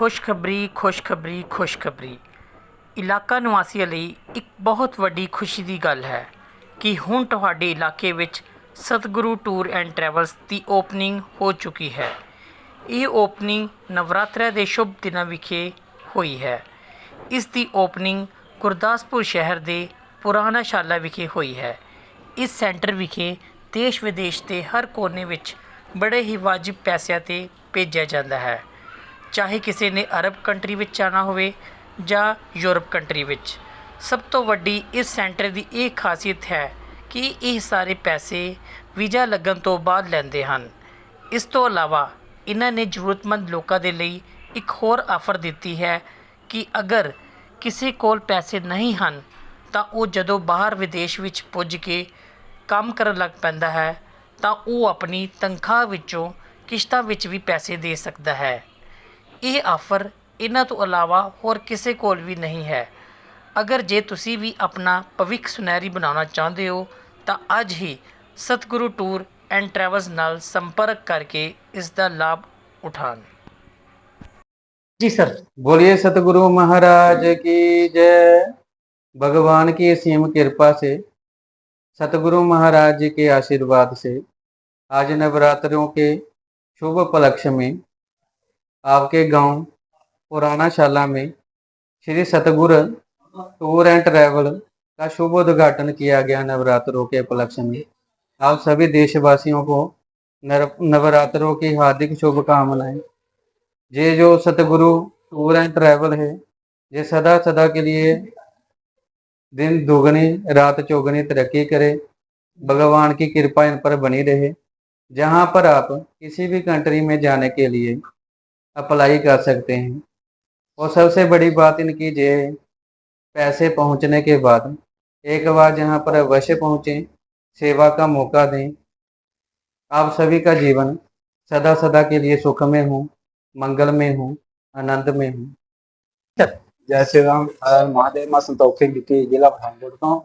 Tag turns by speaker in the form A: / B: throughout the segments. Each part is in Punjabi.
A: ਖੁਸ਼ਖਬਰੀ ਖੁਸ਼ਖਬਰੀ ਖੁਸ਼ਖਬਰੀ। ਇਲਾਕਾ ਨਿਵਾਸੀਆਂ ਲਈ ਇੱਕ ਬਹੁਤ ਵੱਡੀ ਖੁਸ਼ੀ ਦੀ ਗੱਲ ਹੈ ਕਿ ਹੁਣ ਤੁਹਾਡੇ ਇਲਾਕੇ ਵਿੱਚ ਸਤਿਗੁਰੂ ਟੂਰ ਐਂਡ ਟਰੈਵਲਸ ਦੀ ਓਪਨਿੰਗ ਹੋ ਚੁੱਕੀ ਹੈ। ਇਹ ਓਪਨਿੰਗ ਨਵਰਾਤਰਿਆਂ ਦੇ ਸ਼ੁਭ ਦਿਨਾਂ ਵਿਖੇ ਹੋਈ ਹੈ। ਇਸ ਦੀ ਓਪਨਿੰਗ ਗੁਰਦਾਸਪੁਰ ਸ਼ਹਿਰ ਦੇ ਪੁਰਾਣਾ ਸ਼ਾਲਾ ਵਿਖੇ ਹੋਈ ਹੈ। ਇਸ ਸੈਂਟਰ ਵਿਖੇ ਦੇਸ਼ ਵਿਦੇਸ਼ ਦੇ ਹਰ ਕੋਨੇ ਵਿੱਚ ਬੜੇ ਹੀ ਵਾਜਿਬ ਪੈਸਿਆਂ ਤੇ ਭੇਜਿਆ ਜਾਂਦਾ ਹੈ। ਚਾਹੇ ਕਿਸੇ ਨੇ ਅਰਬ ਕੰਟਰੀ ਵਿੱਚ ਜਾਣਾ ਹੋਵੇ ਜਾਂ ਯੂਰਪ ਕੰਟਰੀ ਵਿੱਚ, ਸਭ ਤੋਂ ਵੱਡੀ ਇਸ ਸੈਂਟਰ ਦੀ ਇਹ ਖਾਸੀਅਤ ਹੈ ਕਿ ਇਹ ਸਾਰੇ ਪੈਸੇ ਵੀਜ਼ਾ ਲੱਗਣ ਤੋਂ ਬਾਅਦ ਲੈਂਦੇ ਹਨ। ਇਸ ਤੋਂ ਇਲਾਵਾ ਇਹਨਾਂ ਨੇ ਜ਼ਰੂਰਤਮੰਦ ਲੋਕਾਂ ਦੇ ਲਈ ਇੱਕ ਹੋਰ ਆਫਰ ਦਿੱਤੀ ਹੈ ਕਿ ਅਗਰ ਕਿਸੇ ਕੋਲ ਪੈਸੇ ਨਹੀਂ ਹਨ, ਤਾਂ ਉਹ ਜਦੋਂ ਬਾਹਰ ਵਿਦੇਸ਼ ਵਿੱਚ ਪੁੱਜ ਕੇ ਕੰਮ ਕਰਨ ਲੱਗ ਪੈਂਦਾ ਹੈ, ਤਾਂ ਉਹ ਆਪਣੀ ਤਨਖਾਹ ਵਿੱਚੋਂ ਕਿਸ਼ਤਾਂ ਵਿੱਚ ਵੀ ਪੈਸੇ ਦੇ ਸਕਦਾ ਹੈ। ਇਹ ਆਫਰ ਇਹਨਾਂ ਤੋਂ ਇਲਾਵਾ ਹੋਰ ਕਿਸੇ ਕੋਲ ਵੀ ਨਹੀਂ ਹੈ ਅਗਰ ਜੇ ਤੁਸੀਂ ਵੀ ਆਪਣਾ ਭਵਿੱਖ ਸੁਨਹਿਰੀ ਬਣਾਉਣਾ ਚਾਹੁੰਦੇ ਹੋ ਤਾਂ ਅੱਜ ਹੀ ਸਤਿਗੁਰੂ ਟੂਰ ਐਂਡ ਟਰੈਵਲਸ ਨਾਲ ਸੰਪਰਕ ਕਰਕੇ ਇਸ ਦਾ ਲਾਭ ਉਠਾਣ ਜੀ ਸਰ
B: बोलिए सतगुरु महाराज की जय भगवान की असीम कृपा से सतगुरु महाराज जी के आशीर्वाद से आज नवरात्रों के शुभ उपलक्ष्य में आपके गाँव पुराना शाला में श्री सतगुरु टूर एंड ट्रैवल का शुभ उद्घाटन किया गया नवरात्रों के उपलक्ष्य में। आप सभी देशवासियों को नवरात्रों की हार्दिक शुभकामनाएँ। ये जो सतगुरु टूर एंड ट्रैवल है, ये सदा सदा के लिए दिन दुगनी, रात चौगनी तरक्की करे, भगवान की कृपा इन पर बनी रहे। जहाँ पर आप किसी भी कंट्री में जाने के लिए अप्लाई कर सकते हैं और सबसे बड़ी बात इनकी ये है पैसे पहुँचने के बाद एक बार जहाँ पर अवश्य पहुँचे सेवा का मौका दें आप सभी का जीवन सदा सदा के लिए सुख में हो मंगल में हूँ आनंद में हूँ
C: ਜੈ ਸ਼੍ਰੀ ਰਾਮ ਹਰ ਮਹਾਦੇਵ ਮੈਂ ਸੰਤੋਖ ਸਿੰਘ ਗਿੱਟੀ ਜ਼ਿਲ੍ਹਾ ਪਠਾਨਕੋਟ ਤੋਂ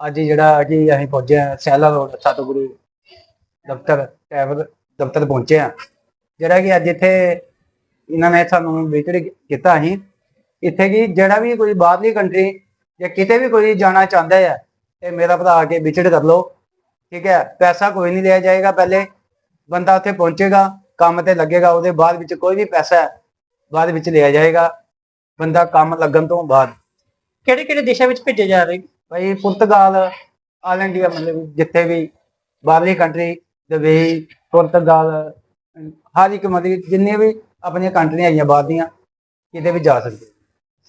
C: ਅੱਜ ਜਿਹੜਾ ਜੀ ਅਸੀਂ ਪਹੁੰਚੇ ਹਾਂ ਸੈਲਾ ਰੋਡ ਸਤਿਗੁਰੂ ਦਫ਼ਤਰ ਟੈਬਲ ਦਫ਼ਤਰ ਪਹੁੰਚੇ ਹਾਂ ਜਿਹੜਾ ਕਿ ਅੱਜ ਇੱਥੇ ਇਹਨਾਂ ਨੇ ਸਾਨੂੰ ਵਿਜ਼ਿਟ ਕੀਤਾ ਅਸੀਂ ਇੱਥੇ ਕੀ ਜਿਹੜਾ ਵੀ ਕੋਈ ਬਾਹਰਲੀ ਕੰਟਰੀ ਜਾਂ ਕਿਤੇ ਵੀ ਕੋਈ ਜਾਣਾ ਚਾਹੁੰਦਾ ਹੈ ਤੇ ਮੇਰਾ ਭਰਾ ਆ ਕੇ ਵਿਜ਼ਿਟ ਕਰ ਲਓ। ਠੀਕ ਹੈ ਪੈਸਾ ਕੋਈ ਨਹੀਂ ਲਿਆ ਜਾਏਗਾ ਪਹਿਲੇ। ਬੰਦਾ ਉੱਥੇ ਪਹੁੰਚੇਗਾ ਕੰਮ ਤੇ ਲੱਗੇਗਾ ਉਹਦੇ ਬਾਅਦ ਵਿੱਚ ਕੋਈ ਵੀ ਪੈਸਾ ਬਾਅਦ ਵਿੱਚ ਲਿਆ ਜਾਏਗਾ। ਬੰਦਾ ਕੰਮ ਲੱਗਣ ਤੋਂ ਬਾਅਦ।
A: ਕਿਹੜੇ ਕਿਹੜੇ ਦੇਸ਼ਾਂ ਵਿੱਚ ਭੇਜੇ ਜਾ ਰਹੇ
C: ਭਾਈ ਪੁਰਤਗਾਲ ਆਲ ਇੰਡੀਆ ਮਤਲਬ ਜਿੱਥੇ ਵੀ ਬਾਹਰਲੀ ਕੰਟਰੀ ਦੁਬਈ ਪੁਰਤਗਾਲ ਹਰ ਇੱਕ ਮਤਲਬ ਜਿੰਨੇ ਵੀ ਆਪਣੀਆਂ ਕੰਟਰੀਆਂ ਆਈਆਂ ਬਾਹਰ ਦੀਆਂ ਕਿਤੇ ਵੀ ਜਾ ਸਕਦੇ।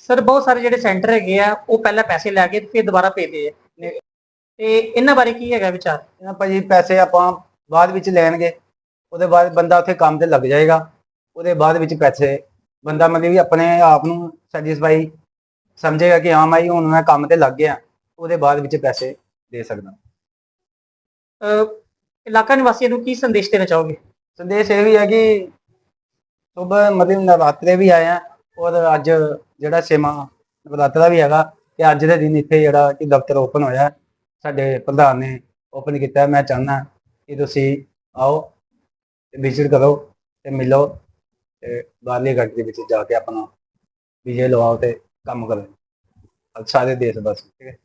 A: ਸਰ ਬਹੁਤ ਸਾਰੇ ਜਿਹੜੇ ਸੈਂਟਰ ਹੈਗੇ ਆ ਉਹ ਪਹਿਲਾਂ ਪੈਸੇ ਲੈ ਕੇ ਫਿਰ ਦੁਬਾਰਾ ਭੇਜਦੇ ਆ। ਤੇ ਇਹਨਾਂ ਬਾਰੇ ਕੀ ਹੈਗਾ ਵਿਚਾਰ?
C: ਇਹਨਾਂ ਭਾਜੀ ਪੈਸੇ ਆਪਾਂ ਬਾਅਦ ਵਿੱਚ ਲੈਣਗੇ ਉਹਦੇ ਬਾਅਦ ਬੰਦਾ ਉੱਥੇ ਕੰਮ ਤੇ ਲੱਗ ਜਾਏਗਾ। ਉਹਦੇ ਬਾਅਦ ਵਿੱਚ ਪੈਸੇ ਬੰਦਾ ਮਤਲਬ ਵੀ ਆਪਣੇ ਆਪ ਨੂੰ ਸੈਟੀਸਫਾਈ ਸਮਝੇਗਾ ਕਿ ਹਾਂ ਮੈਂ ਹੁਣ ਮੈਂ ਕੰਮ ਤੇ ਲੱਗ ਗਿਆ ਉਹਦੇ ਬਾਅਦ ਵਿੱਚ ਪੈਸੇ ਦੇ ਸਕਦਾ।
A: ਇਲਾਕਾ ਨਿਵਾਸੀਆਂ ਨੂੰ ਕੀ ਸੰਦੇਸ਼ ਦੇਣਾ ਚਾਹੋਗੇ?
C: ਸੰਦੇਸ਼ ਇਹ ਵੀ ਹੈ ਕਿ ਸੁਬਹ ਮਤਲਬ ਨਵਰਾਤਰੇ ਵੀ ਆਏ ਆ ਔਰ ਅੱਜ ਜਿਹੜਾ ਛੇਵਾਂ ਨਵਰਾਤਰਾ ਵੀ ਹੈਗਾ ਤੇ ਅੱਜ ਦੇ ਦਿਨ ਇੱਥੇ ਜਿਹੜਾ ਕਿ ਦਫ਼ਤਰ ਓਪਨ ਹੋਇਆ। ਸਾਡੇ ਪ੍ਰਧਾਨ ਨੇ ਓਪਨ ਕੀਤਾ। ਮੈਂ ਚਾਹੁੰਦਾ ਕਿ ਤੁਸੀਂ ਆਓ ਵਿਜ਼ਿਟ ਕਰੋ ਤੇ ਮਿਲੋ ਤੇ ਬਾਹਰਲੀ ਦੇ ਵਿੱਚ ਜਾ ਕੇ ਆਪਣਾ ਵਿਜੇ ਲਵਾਓ ਤੇ ਕੰਮ ਕਰੋ। ਸਾਰੇ ਦੇਸ਼ ਬਸ ਠੀਕ ਹੈ।